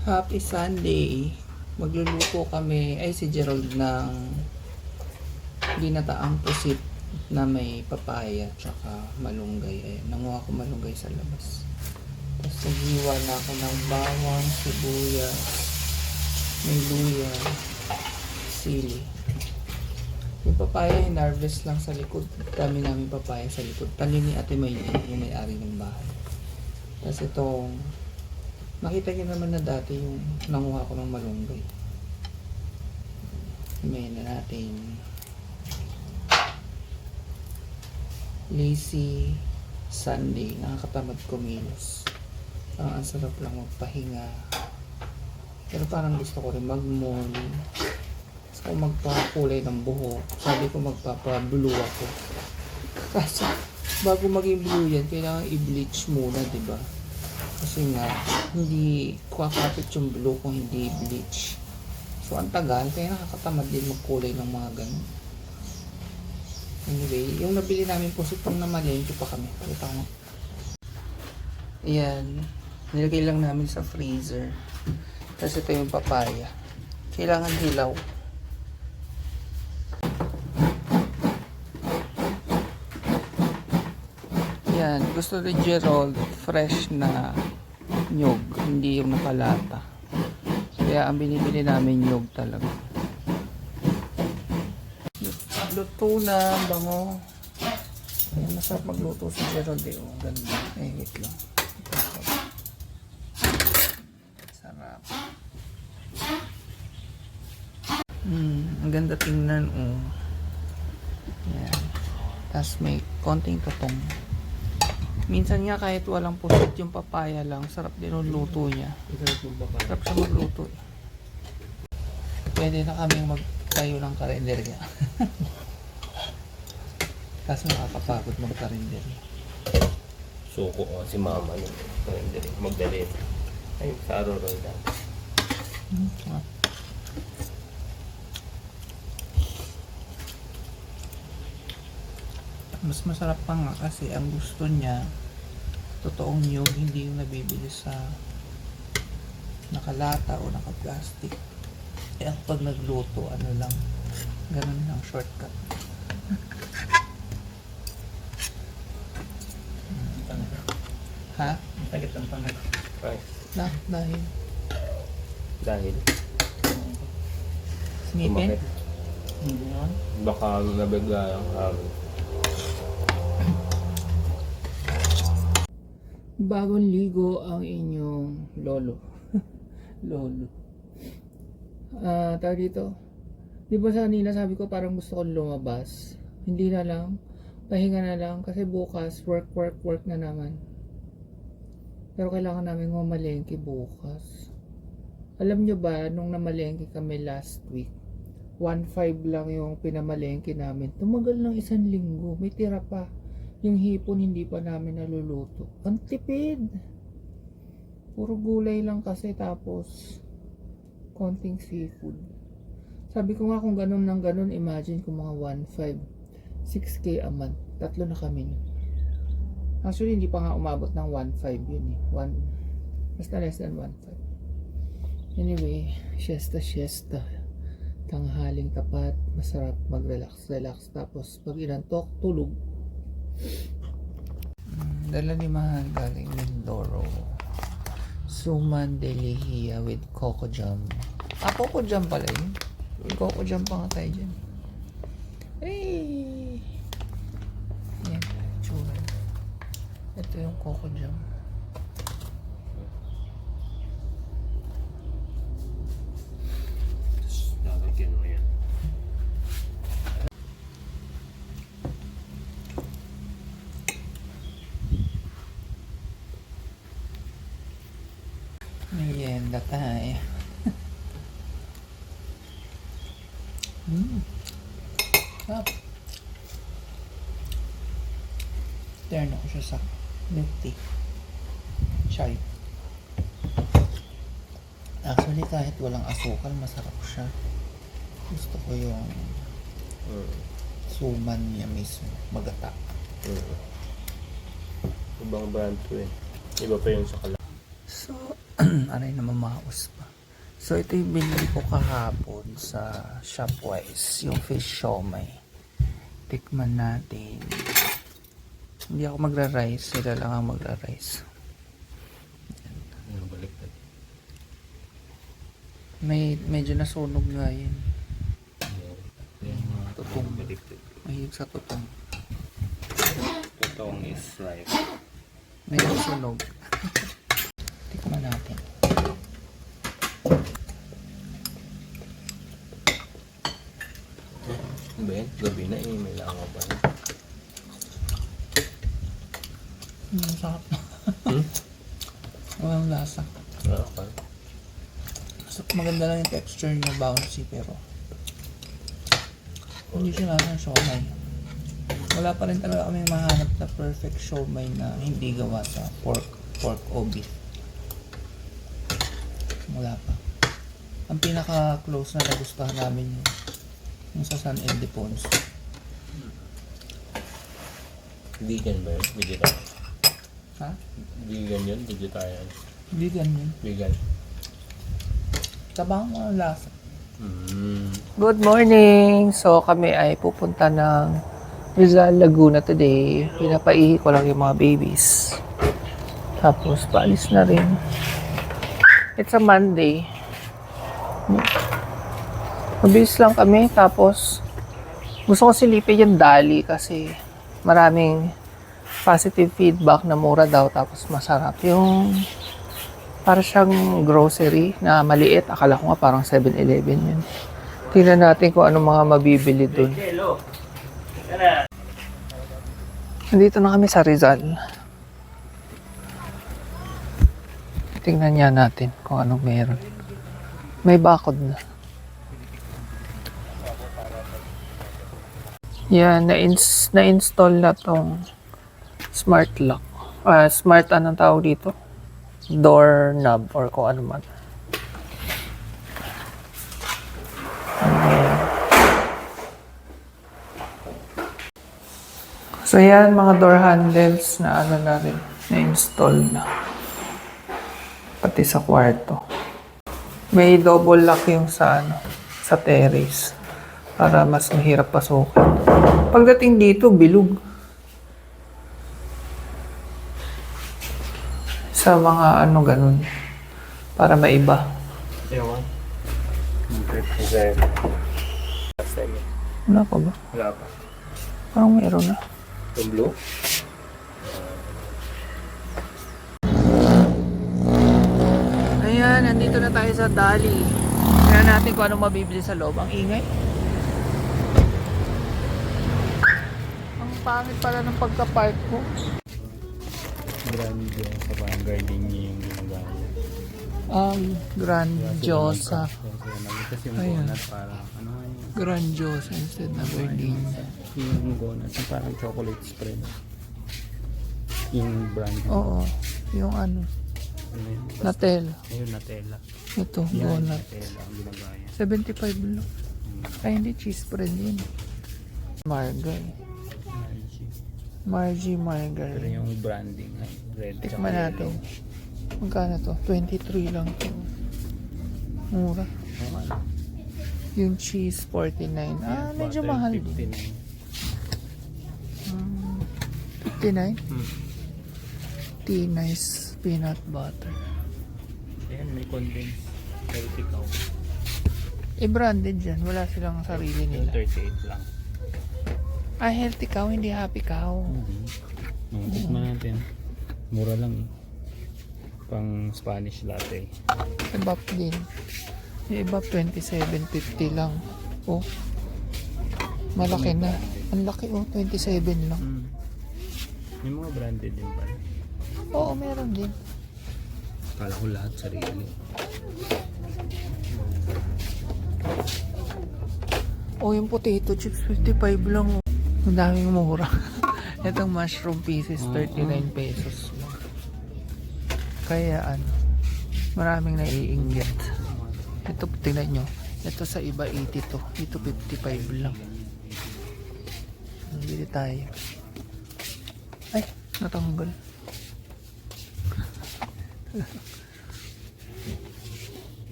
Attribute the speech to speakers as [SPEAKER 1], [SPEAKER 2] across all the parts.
[SPEAKER 1] Happy Sunday. Magluluto kami, ay si Gerald ng ginataang pusit na may papaya tsaka malunggay. Ayan, nanguha ko malunggay sa labas. Tapos naghiwa na ako ng bawang, sibuyas, may luya, sili. Yung papaya, hinarvest lang sa likod. Dami namin papaya sa likod. Tanim ni Ate May, yung may-ari ng bahay. Tapos itong Nakita niyo naman na dati yung nanguha ko ng malunggay. Himayin na natin. Lazy Sunday. Nakakatamad kumilos. Parang ang sarap lang magpahinga. Pero parang gusto ko rin mag-morning. Gusto ko magpakulay ng buhok. Sabi ko magpapa-blue ako. Kasi bago maging blue yan, kailangan i-bleach muna, di ba? Kasi nga, hindi kakapit yung blue kung hindi bleach. So, ang tagal, kaya nakakatamad din magkulay ng mga ganun. Anyway, yung nabili namin po, pang namalengke pa kami. Pakita ko. Ayan. Nilagay lang namin sa freezer. Tapos ito yung papaya. Kailangan hilaw. Yan, gusto ni Gerald fresh na nyog, hindi yung nakalata. Kaya ang binibili namin nyog talaga. Luto na, bango. Ayan, masarap magluto si Gerald eh. Oh, ganda. Eh, wait lang. Sarap. Hmm, ang ganda tingnan oh. Yan. Tapos may konting tutong. Minsan nga kahit walang pusit yung papaya lang, sarap din yung luto niya. Sarap siya magluto eh. Pwede na kaming magtayo ng karinderya. Kaso nakakapagod magkarinderya.
[SPEAKER 2] Suko ko si mama nun. Magdali. Magdali. Ay, sa Aurora lang.
[SPEAKER 1] Hmm. Mas masarap pa nga kasi ang gusto niya totoong nyug, hindi yung nabibili sa nakalata o naka-plastic. Eh, ang pag nagluto, ano lang, ganun lang, shortcut. Ha?
[SPEAKER 3] Sakit ang pangat.
[SPEAKER 2] Ay,
[SPEAKER 1] Na, dahil
[SPEAKER 2] dahil
[SPEAKER 1] snipin?
[SPEAKER 2] Sumakit.
[SPEAKER 3] Hindi naman.
[SPEAKER 2] baka nabigla ang hangin.
[SPEAKER 1] Bagong ligo ang inyong lolo. lolo. Ah, tawag dito. Di ba sa kanina sabi ko parang gusto kong lumabas. Hindi na lang. Pahinga na lang kasi bukas work, work, work na naman. Pero kailangan namin mamalengke bukas. Alam nyo ba, nung namalengke kami last week, 1.5 lang yung pinamalengke namin. Tumagal ng isang linggo. May tira pa. Yung hipon hindi pa namin naluluto. Ang tipid. Puro gulay lang kasi tapos konting seafood. Sabi ko nga kung ganun ng ganun, imagine kung mga 1.5. 6K a month. Tatlo na kami. Actually, hindi pa nga umabot ng 1.5 yun eh. One, basta less than 1.5. Anyway, siesta, siesta. Tanghaling tapat, masarap mag-relax, relax. Tapos, pag inantok, tulog. Dala ni Mahal galing Mindoro. Suman de Lihia with Coco Jam. Ah, Coco Jam pala yun. May Coco Jam pa nga tayo dyan. Hey! Yan, tsura. Ito yung Coco Jam.
[SPEAKER 2] Lalagyan mo yan.
[SPEAKER 1] Merienda tayo. Mmm. Sarap. Turn ako siya sa milk tea. Chai. Actually, kahit walang asukal, masarap siya. Gusto ko yung
[SPEAKER 2] Mm.
[SPEAKER 1] suman niya mismo. Magata.
[SPEAKER 2] Mm. Ibang brand to eh. Iba pa yung sa kala.
[SPEAKER 1] So, aray na mamaos pa. So, ito yung binili ko kahapon sa Shopwise. Yung fish siomay. Tikman natin. Hindi ako magra-rice. Sila lang ang magra-rice.
[SPEAKER 2] Ano baliktad?
[SPEAKER 1] May, medyo nasunog nga yun. Tutong. Mahilig sa tutong.
[SPEAKER 2] Tutong is right.
[SPEAKER 1] May nasunog. Tikman natin.
[SPEAKER 2] Ano ba yan? Gabi na eh, may langaw pa rin.
[SPEAKER 1] Hmm, sarap.
[SPEAKER 2] Hmm?
[SPEAKER 1] Walang lasa.
[SPEAKER 2] Wala pa.
[SPEAKER 1] So, maganda lang yung texture niya, bouncy, pero hindi siya lasa ng siomay. Wala pa rin talaga kami mahanap na perfect siomay na hindi gawa sa pork, pork o beef. Wala pa. Ang pinaka-close na nagustuhan namin yung, yung sa San Ildefonso.
[SPEAKER 2] Vegan ba yun? Vegetarian.
[SPEAKER 1] Ha?
[SPEAKER 2] Vegan yun? Vegetarian.
[SPEAKER 1] Hindi ganyan.
[SPEAKER 2] Vegan.
[SPEAKER 1] Tabang ang lasa.
[SPEAKER 2] Mm.
[SPEAKER 1] Good morning! So kami ay pupunta ng Rizal Laguna today. Pinapaihi ko lang yung mga babies. Tapos paalis na rin. It's a Monday. Mabilis lang kami. Tapos gusto ko silipin yung Dali kasi maraming positive feedback na mura daw tapos masarap. Yung para siyang grocery na maliit. Akala ko nga parang 7-Eleven yun. Tingnan natin kung ano mga mabibili dun. Nandito na kami sa Rizal. Tingnan niya natin kung anong meron. May bakod na. Yan, na-ins- na-install na tong smart lock. Ah, smart anong tawag dito? door knob or kung ano man. So yan, mga door handles na ano na rin, na-install na. Pati sa kwarto. May double lock yung sa ano, sa terrace. Para mas mahirap pasukin. Pagdating dito, bilog. Sa mga ano ganun para maiba.
[SPEAKER 2] Ewan. Is Last time.
[SPEAKER 1] Wala pa ba?
[SPEAKER 2] Wala pa.
[SPEAKER 1] Parang mayroon na.
[SPEAKER 2] Yung blue?
[SPEAKER 1] Ayan, nandito na tayo sa Dali. Tingnan natin kung ano mabibili sa loob. Ang ingay. Ang pangit pala ng pagka-park ko.
[SPEAKER 3] Grande sa parang garden niya yung ginagaya.
[SPEAKER 1] Ang grandiosa. Ayan.
[SPEAKER 3] ano?
[SPEAKER 1] Grandiosa instead na gardenia.
[SPEAKER 3] Yung donut yung parang chocolate spread. Yung brand.
[SPEAKER 1] Oo. Yung ano,
[SPEAKER 3] Ano?
[SPEAKER 1] Nutella.
[SPEAKER 3] Ayun, Nutella.
[SPEAKER 1] Ito, donut.
[SPEAKER 3] Nutella ang ginagaya.
[SPEAKER 1] 75 lang.
[SPEAKER 3] Hmm.
[SPEAKER 1] Ay, hindi cheese spread yun. Margay.
[SPEAKER 3] Margie.
[SPEAKER 1] Margie
[SPEAKER 3] Pero
[SPEAKER 1] Margarine.
[SPEAKER 3] yung branding red.
[SPEAKER 1] Tikman natin. Magkano to? 23 lang to. Mura.
[SPEAKER 3] nga.
[SPEAKER 1] Yung cheese 49. Ah, medyo mahal din.
[SPEAKER 3] 59.
[SPEAKER 1] Hmm, 59?
[SPEAKER 3] Hmm.
[SPEAKER 1] Tea nice peanut butter.
[SPEAKER 3] Ayan, may condensed. Healthy cow.
[SPEAKER 1] Eh, branded dyan. Wala silang sarili nila.
[SPEAKER 3] 38 lang.
[SPEAKER 1] Ah, healthy cow, hindi happy cow.
[SPEAKER 3] Mm-hmm. No, tikman natin. Mura lang eh. Pang Spanish latte.
[SPEAKER 1] Ibap din. Yung iba 27.50 lang. Oh. Malaki na. Ang laki oh, 27 lang.
[SPEAKER 3] Mm. May mga branded din pala.
[SPEAKER 1] Oo, meron din.
[SPEAKER 3] Kala ko lahat sarili.
[SPEAKER 1] Oh, yung potato chips, 55 lang. oh. Ang daming mura. Itong mushroom pieces, 39 pesos lang. Kaya ano, maraming naiinggit. Ito, tingnan nyo. Ito sa iba 80 to. Ito 55 lang. Bili tayo. Ay, natanggal.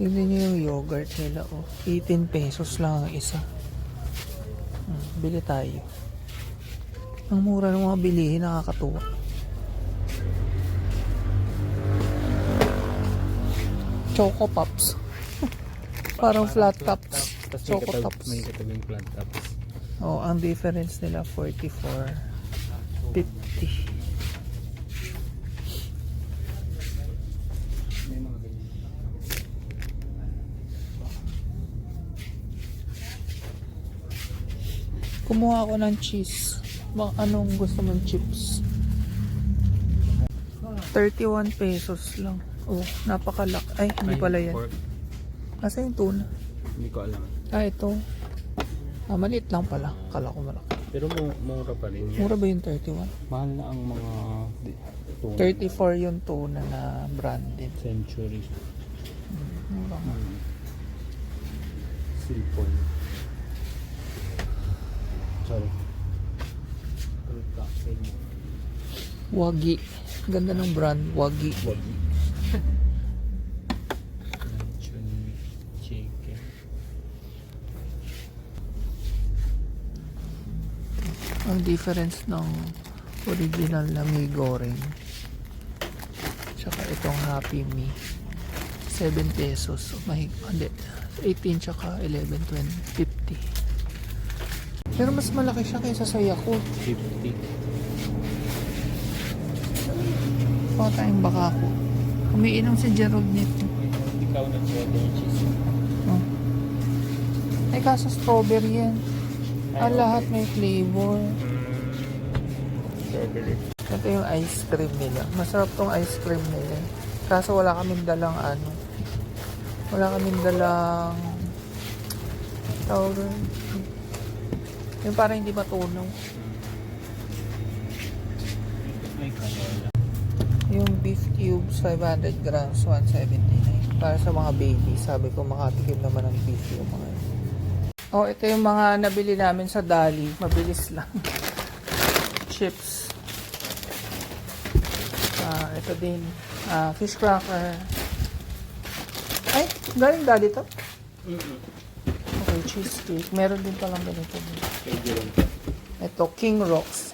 [SPEAKER 1] Tingnan niyo yung yogurt nila, oh. 18 pesos lang ang isa. Hmm, bili tayo. Ang mura ng mga bilihin, nakakatuwa. Choco Pops. Parang flat tops. Choco
[SPEAKER 3] katab-
[SPEAKER 1] Tops.
[SPEAKER 3] may katabing flat tops.
[SPEAKER 1] Oh, ang difference nila 44 50.
[SPEAKER 3] May mga ganyan.
[SPEAKER 1] Kumuha ako ng cheese. Ba, anong gusto mong chips? 31 pesos lang. Oh, napakalak. Ay, hindi pala yan. Nasa yung tuna?
[SPEAKER 3] Hindi ko alam.
[SPEAKER 1] Ah, ito. Ah, maliit lang pala. Kala ko malaki.
[SPEAKER 3] Pero mu- mura pa rin yan.
[SPEAKER 1] Mura ba yung 31?
[SPEAKER 3] Mahal na ang mga tuna.
[SPEAKER 1] 34 yung tuna na branded.
[SPEAKER 3] Century.
[SPEAKER 1] Mura nga.
[SPEAKER 3] Hmm. Silpon.
[SPEAKER 1] Wagi. Ganda ng brand. Wagi.
[SPEAKER 3] Wagi.
[SPEAKER 1] Ang difference ng original na mi goreng. Tsaka itong Happy Me. 7 pesos. Mahig. Hindi. 18 tsaka 11, 20, 50. Pero mas malaki siya kaysa sa Yakult.
[SPEAKER 3] 50.
[SPEAKER 1] Baka tayong baka ko. Umiinom si Gerald nito.
[SPEAKER 3] Ikaw na cheddar cheese.
[SPEAKER 1] Oh. Ay kaso strawberry yan. Ah, lahat may flavor.
[SPEAKER 3] Strawberry.
[SPEAKER 1] Ito yung ice cream nila. Masarap tong ice cream nila. Kaso wala kaming dalang ano. Wala kaming dalang tawag. Yung parang hindi matunaw. Yung beef cubes, 500 grams, 179. Para sa mga baby. Sabi ko makatikim naman ng beef yung mga. Oh, ito yung mga nabili namin sa Dali. Mabilis lang. Chips. Ah, ito din. Ah, fish cracker. Ay, galing Dali to? Okay, cheesecake. Meron din palang ganito. din. Ito, King Rocks.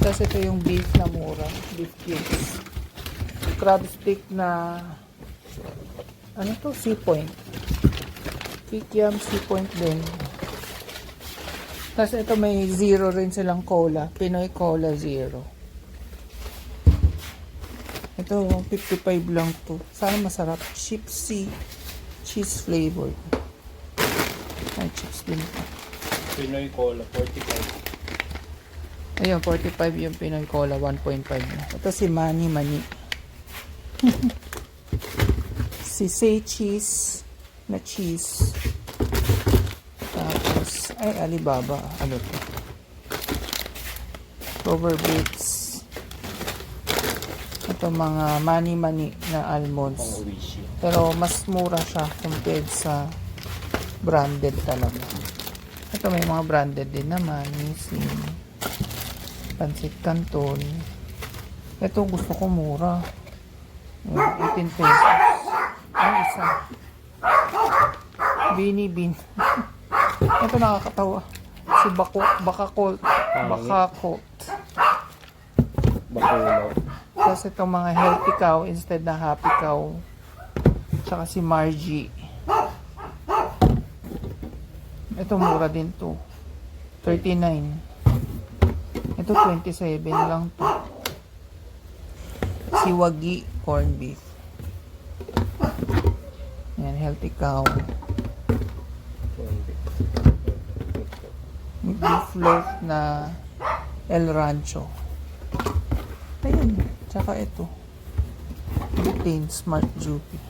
[SPEAKER 1] Tapos ito yung beef na mura. Beef cubes. Crab stick na ano to? Sea Point. Kikiam Sea Point din. Tapos ito may zero rin silang cola. Pinoy Cola Zero. Ito, 55 lang to. Sana masarap. Chipsy. Cheese flavored. Ay, chips din pa.
[SPEAKER 3] Pinoy Cola, 45.
[SPEAKER 1] Ayun, 45 yung Pinoy Cola, 1.5 na. Ito si Manny Mani. si Say Cheese na cheese. Tapos, ay, Alibaba. Ano to? Clover Bits. Ito mga Mani Mani na almonds.
[SPEAKER 3] Uishi.
[SPEAKER 1] Pero mas mura siya compared sa branded talaga. Ito may mga branded din naman. Nissin. Pansit Canton. Ito gusto ko mura. Yung 18 pesos. Ang isa. Bini Bean. Ito nakakatawa. Si Bako, Bakakot. Bakakot.
[SPEAKER 3] Bakulaw.
[SPEAKER 1] Tapos itong mga healthy cow instead na happy cow. Tsaka si Margie. Ito mura din to. 39. Ito 27 lang to. Si Wagi corn beef. Yan, healthy cow. Beef loaf na El Rancho. Ayun. Tsaka ito. Butane Smart Jupi.